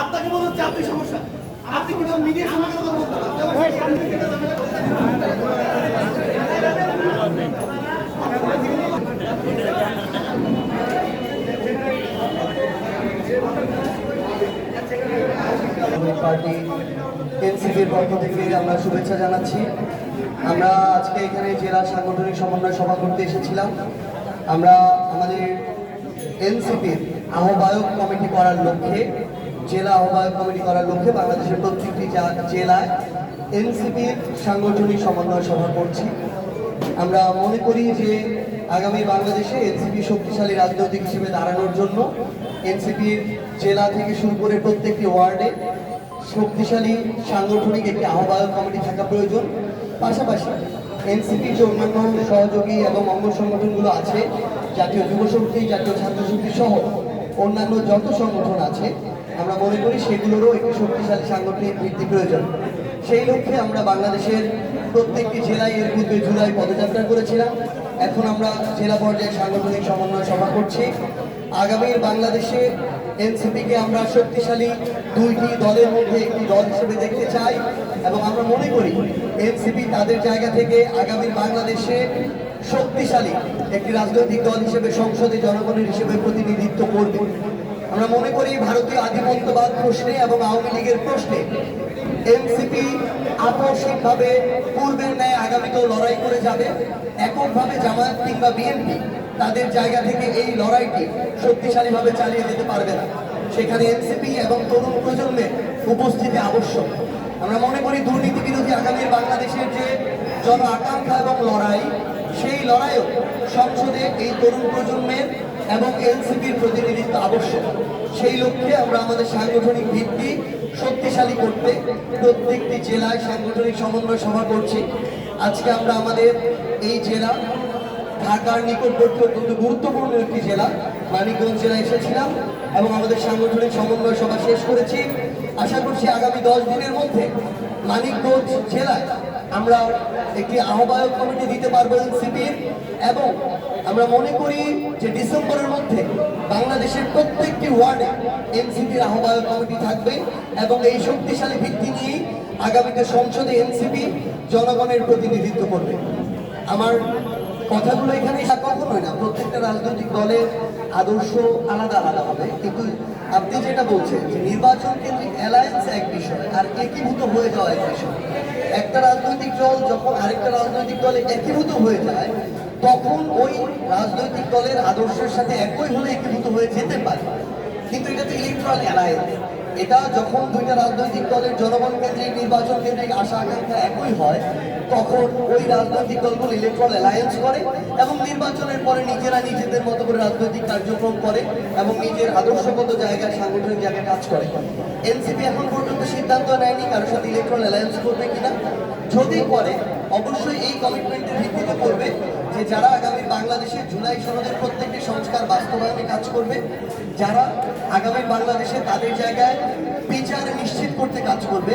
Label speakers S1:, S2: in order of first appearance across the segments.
S1: আপনাকে মনে হচ্ছে আপনি সমস্যা আপনি কিন্তু মিডিয়ার সমাজের কথা বলতে
S2: আওয়ামী এনসিপির পক্ষ থেকে আমরা শুভেচ্ছা জানাচ্ছি। আমরা আজকে এখানে জেলা সাংগঠনিক সমন্বয় সভা করতে এসেছিলাম। আমরা আমাদের এনসিপির আহ্বায়ক কমিটি করার লক্ষ্যে, জেলা আহ্বায়ক কমিটি করার লক্ষ্যে বাংলাদেশের প্রত্যেকটি জেলায় এনসিপির সাংগঠনিক সমন্বয় সভা করছি। আমরা মনে করি যে আগামী বাংলাদেশে এনসিপি শক্তিশালী রাজনৈতিক হিসেবে দাঁড়ানোর জন্য এনসিপির জেলা থেকে শুরু করে প্রত্যেকটি ওয়ার্ডে শক্তিশালী, সাংগঠনিক একটি আহ্বায়ক কমিটি থাকা প্রয়োজন। পাশাপাশি এনসিপির যে অন্যান্য সহযোগী এবং অঙ্গ সংগঠনগুলো আছে, জাতীয় যুব শক্তি, জাতীয় ছাত্র শক্তি সহ অন্যান্য যত সংগঠন আছে, আমরা মনে করি সেগুলোরও একটি শক্তিশালী, সাংগঠনিক ভিত্তি প্রয়োজন। সেই লক্ষ্যে আমরা বাংলাদেশের প্রত্যেকটি জেলায় এর পূর্বে জুলাই পদযাত্রা করেছিলাম। এখন আমরা জেলা পর্যায়ে সাংগঠনিক সমন্বয় সভা করছি। আগামীর বাংলাদেশে এনসিপিকে আমরা শক্তিশালী দুইটি দলের মধ্যে একটি দল হিসেবে দেখতে চাই এবং আমরা মনে করি এনসিপি তাদের জায়গা থেকে আগামী বাংলাদেশে শক্তিশালী একটি রাজনৈতিক দল হিসেবে সংসদে জনগণের হিসেবে প্রতিনিধিত্ব করবে। আমরা মনে করি ভারতীয় আধিপত্যবাদ প্রশ্নে এবং আওয়ামী লীগের প্রশ্নে এনসিপি আকস্মিকভাবে পূর্বের ন্যায় আগামীতেও লড়াই করে যাবে, এককভাবে জামায়াত কিংবা বিএনপি তাদের জায়গা থেকে এই লড়াইটি শক্তিশালীভাবে চালিয়ে যেতে পারবে না। সেখানে এনসিপি এবং তরুণ প্রজন্মের উপস্থিতি আবশ্যক। আমরা মনে করি দুর্নীতি বিরোধী আগামীর বাংলাদেশের যে জন আকাঙ্ক্ষা এবং লড়াই, সেই লড়াইও সংসদে এই তরুণ প্রজন্মের এবং এনসিপির প্রতিনিধিত্ব আবশ্যক। সেই লক্ষ্যে আমরা আমাদের সাংগঠনিক ভিত্তি শক্তিশালী করতে প্রত্যেকটি জেলায় সাংগঠনিক সমন্বয় সভা করছি। আজকে আমরা আমাদের এই জেলা ঢাকার নিকটবর্তী অত্যন্ত গুরুত্বপূর্ণ একটি জেলা, মানিকগঞ্জ জেলা এসেছিলাম এবং আমাদের সাংগঠনিক সমন্বয় সভা শেষ করেছি। আশা করছি আগামী দশ দিনের মধ্যে মানিকগঞ্জ জেলায় আমরা একটি আহ্বায়ক কমিটি দিতে পারব এনসিপির এবং আমরা মনে করি যে ডিসেম্বরের মধ্যে বাংলাদেশের প্রত্যেকটি ওয়ার্ডে এনসিপির আহ্বায়ক কমিটি থাকবে এবং এই শক্তিশালী ভিত্তি নিয়েই আগামীতে সংসদে এনসিপি জনগণের প্রতিনিধিত্ব করবে। আমার কথাগুলো এখানে কখনোই না। প্রত্যেকটা রাজনৈতিক দলের আদর্শ আলাদা আলাদা হবে। কিন্তু আপনি যেটা বলছেন যে নির্বাচন কেন্দ্রিক অ্যালায়েন্স এক বিষয়, আর একীভূত হয়ে যাওয়া এক বিষয়। একটা রাজনৈতিক দল যখন আরেকটা রাজনৈতিক দলে একীভূত হয়ে যায়, তখন ওই রাজনৈতিক দলের আদর্শের সাথে একই হলে একীভূত হয়ে যেতে পারে। কিন্তু এটা তো ইলেকট্রাল অ্যালায়েন্স এটা যখন দুইটা রাজনৈতিক দলের জনগণ কেন্দ্রিক নির্বাচন কেন্দ্রিক আশা আকাঙ্ক্ষা একই হয়, তখন ওই রাজনৈতিক দলগুলো ইলেকট্রাল অ্যালায়েন্স করে এবং নির্বাচনের পরে নিজেরা নিজেদের মতো করে রাজনৈতিক কার্যক্রম করে এবং নিজের আদর্শগত জায়গায় সাংগঠনিক জায়গায় কাজ করে। এনসিপি এখন পর্যন্ত সিদ্ধান্ত নেয়নি কারোর সাথে ইলেকট্রাল অ্যালায়েন্স করবে কিনা। যদি করে, অবশ্যই এই কমিটমেন্টের ভিত্তিতে করবে যে যারা আগামী বাংলাদেশের জুলাই সনদের প্রত্যেকটি সংস্কার বাস্তবায়নে কাজ করবে, যারা আগামী বাংলাদেশে তাদের জায়গায় বিচার নিশ্চিত করতে কাজ করবে,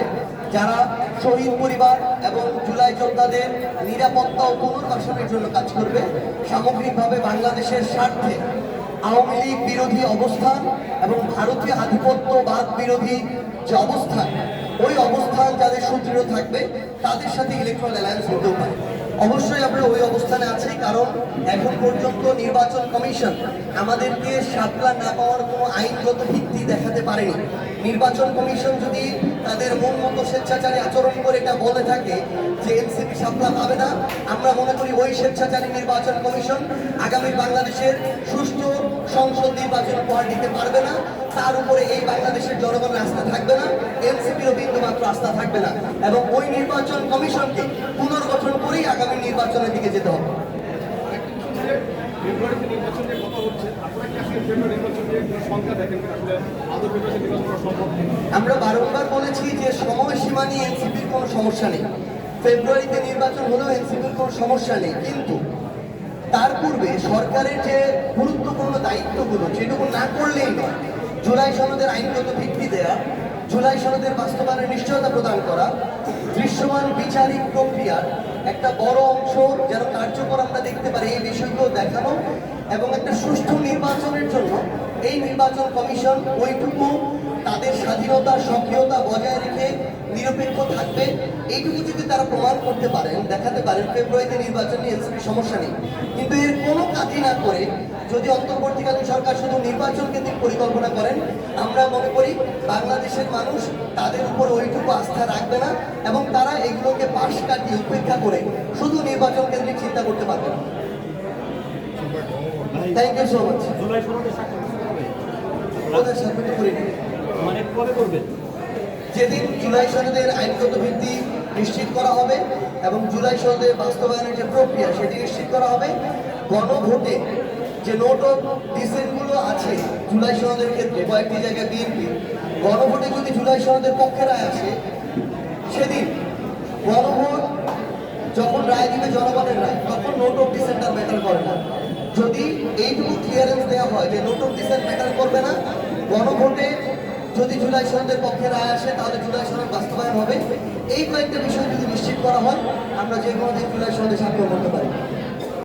S2: যারা শহীদ পরিবার এবং জুলাই যোদ্ধাদের নিরাপত্তা ও পুনর্বাসনের জন্য কাজ করবে, সামগ্রিকভাবে বাংলাদেশের স্বার্থে আওয়ামী লীগ বিরোধী অবস্থান এবং ভারতীয় আধিপত্যবাদ বিরোধী যে অবস্থান, ওই অবস্থান যাদের সুদৃঢ় থাকবে, তাদের সাথে ইলেকট্রাল অ্যালায়েন্স হতেও পারে। অবশ্যই আমরা ওই অবস্থানে আছি কারণ এখন পর্যন্ত নির্বাচন কমিশন আমাদেরকে সাপলা না পাওয়ার কোনো আইনগত ভিত্তি দেখাতে পারেনি। নির্বাচন কমিশন যদি তাদের মন মতো স্বেচ্ছাচারী আচরণ করে এটা বলে থাকে যে এনসিপি সাপলা পাবে না, আমরা মনে করি ওই স্বেচ্ছাচারী নির্বাচন কমিশন আগামী বাংলাদেশের সুষ্ঠু সংসদ নির্বাচন উপহার দিতে পারবে না। তার উপরে এই বাংলাদেশের জনগণের আস্থা থাকবে না, এনসিপিরও বিন্দুমাত্র আস্থা থাকবে না। এবং ওই নির্বাচন কমিশনকে পুনর্গঠন নির্বাচনের দিকে যেতে হবে? আমরা বারংবার বলেছি যে সময়সীমা নিয়ে এনসিপির কোনো সমস্যা নেই। ফেব্রুয়ারিতে নির্বাচন হলেও এনসিপির কোনো সমস্যা নেই। কিন্তু তার পূর্বে সরকারের যে গুরুত্বপূর্ণ দায়িত্বগুলো যেটুকু না করলেই নয় জুলাই সনদের আইনগত ভিত্তি দেয়া জুলাই সনদের বাস্তবায়নের নিশ্চয়তা প্রদান করা দৃশ্যমান বিচারিক প্রক্রিয়ার একটা বড় অংশ যেন কার্যকর আমরা দেখতে পারি এই বিষয়গুলো দেখানো এবং একটা সুষ্ঠু নির্বাচনের জন্য এই নির্বাচন কমিশন ওইটুকু তাদের স্বাধীনতা, সক্রিয়তা বজায় রেখে নিরপেক্ষ থাকবে। এইটুকু যদি তারা প্রমাণ করতে পারেন, দেখাতে পারেন, ফেব্রুয়ারিতে নির্বাচন নিয়ে সমস্যা নেই। কিন্তু এর কোনো কাজই না করে যদি অন্তর্বর্তীকালীন সরকার শুধু নির্বাচন কেন্দ্রিক পরিকল্পনা করেন আমরা মনে করি বাংলাদেশের মানুষ তাদের উপর ওইটুকু আস্থা রাখবে না এবং তারা এগুলোকে পাশ কাটিয়ে উপেক্ষা করে শুধু নির্বাচন কেন্দ্রিক চিন্তা করতে পারবে না। থ্যাংক ইউ সো মাচ
S3: জুলাই সনদে স্বাক্ষর করতে হবে।
S2: ওদের সাবমিট করিনি
S3: মানে কবে করবেন?
S2: যেদিন জুলাই সনদের আইনগত ভিত্তি নিশ্চিত করা হবে এবং জুলাই সনদের বাস্তবায়নের যে প্রক্রিয়া সেটি নিশ্চিত করা হবে। গণভোটে যে নোট অফ ডিসেন্টগুলো আছে, জুলাই সনদের ক্ষেত্রে কয়েকটি জায়গায় বিএনপি গণভোটে যদি জুলাই সনদের পক্ষে রায় আসে, সেদিন গণভোট যখন রায় দিবে জনগণের রায়, তখন নোট অফ ডিসেন্ট আর ম্যাটার করে না। যদি এইটুকু ক্লিয়ারেন্স দেওয়া হয় যে নোট অফ ডিসেন্ট ম্যাটার করবে না, গণভোটে যদি জুলাই সনদের পক্ষে রায় আসে, তাহলে জুলাই সনদ বাস্তবায়ন হবে। এই কয়েকটা বিষয় যদি নিশ্চিত করা হয়, আমরা যে কোনো দিন জুলাই সনদে স্বাক্ষর করতে পারি।